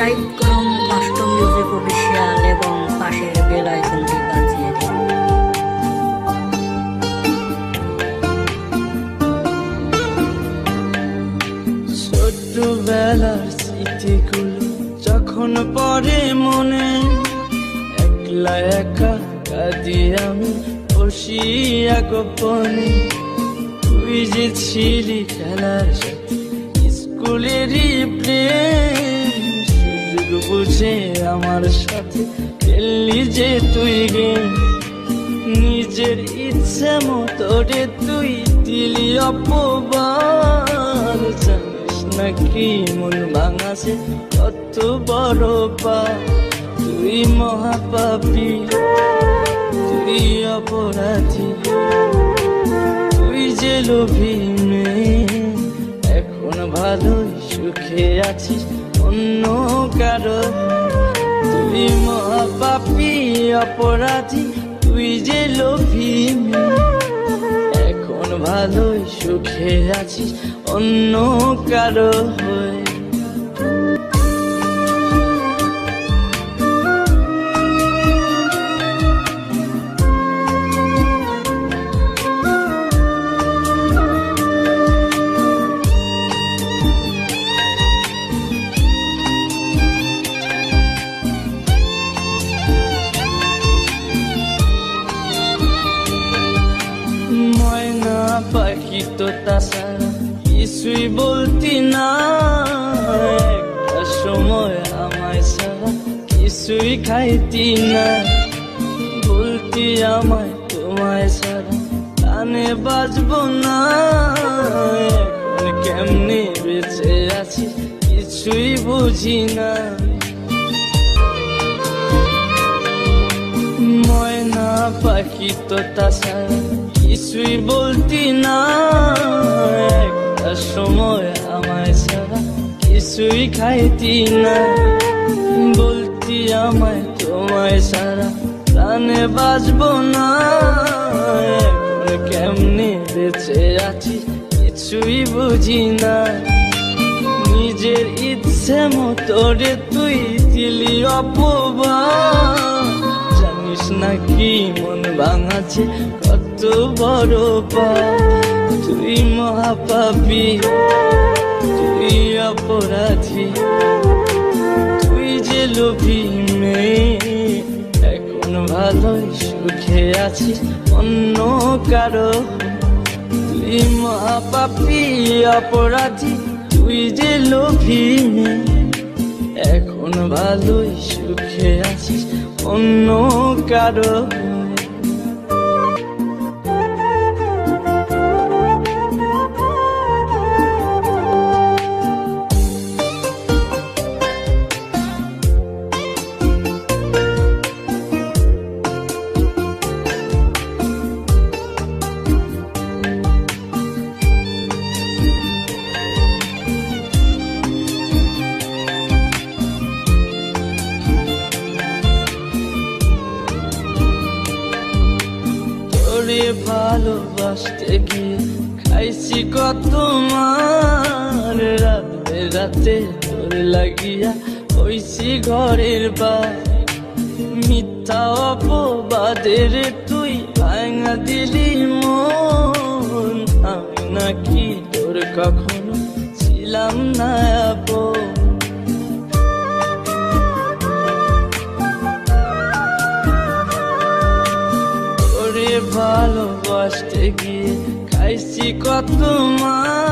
Subscribe করুন কষ্ট music official এবং পাশের বেল আইকনটি বাজিয়ে দিন। ছোট্টবেলার স্মৃতিগুলো যখন পরে মনে, একলা একা কাঁদি আমি বসিয়া গোপনে। তুই যে ছিলি খেলার স্কুলেরই বুঝে আমার সাথে খেললি যে তুই গেম নিজের ইচ্ছে মতো রে তুই দিলি অপবার জানিস নাকি মন ভাঙাছে কত বড় পা তুই মহাপাপী, তুই অপরাধী। তুই যে লোভী মেয়ে, এখন ভালোই সুখে আছিস। অন্য কারও? তুই মহাপাপি অপরাধী, তুই যে লোভী এখন ভালোই সুখে আছিস, অন্য কারও হয়ে। তো কিছুই বলতি না। একটা সময় আমায় ছাড়া কিছুই খাইতি না। বলতি আমায়, তোমায় ছাড়া কানে বাজব না। কেমনে বেঁচে আছি কিছুই বুঝি না। ময়না পাখি তো তাছাড়া কিছুই বলতি না। একটা সময় আমায় ছাড়া কিছুই খাইতি না। বলতি আমায়, তোমায় ছাড়া প্রাণে বাজবো না। কেমনে বেঁচে আছি কিছুই বুঝি না। নিজের ইচ্ছে মতো রে তুই দিলি অপবাদ। জানিস না কি মন ভাঙাছে? কত বড় পা তুই মহাপাপী, তুই অপরাধী। তুই যে লোভী মেয়ে, এখন ভালোই সুখে আছিস, অন্য কারও। তুই মহাপাপী, অপরাধী, তুই যে লোভী মেয়ে। এখন ভালোই সুখে আছিস, অন্য কারও তোরে ভালোবাসতে গিয়ে খাইছি কত মার। রাতে রাতে তোর লাগিয়া হইছি ঘরের বা মিথ্যা অপবাদের তুই ভাঙা দিলি মন। আমি নাকি তোর কখনো ছিলাম না। ভালোবাসতে গিয়ে খাইছি কত মা।